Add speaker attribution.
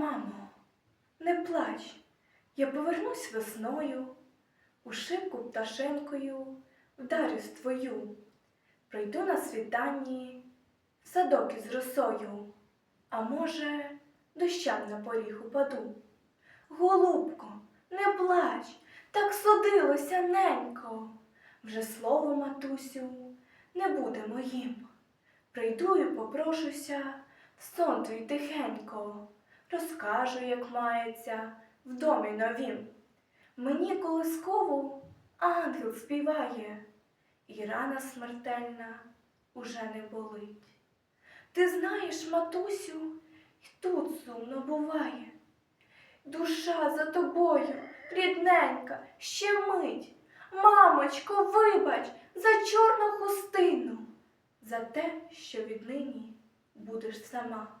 Speaker 1: Мамо, не плач, я повернусь весною, у шибку пташинкою вдарюсь твою, прийду на світанні, в садок із росою, а може, дощам на поріг упаду. Голубко, не плач, так судилося ненько, вже слово, матусю, не буде моїм. Прийду і попрошуся, в сон твій тихенько, розкажу, як мається в домі новім. Мені колискову ангел співає, і рана смертельна уже не болить. Ти знаєш, матусю, й тут сумно буває. Душа за тобою, рідненька, ще мить. Мамочко, вибач за чорну хустину, за те, що віднині будеш сама.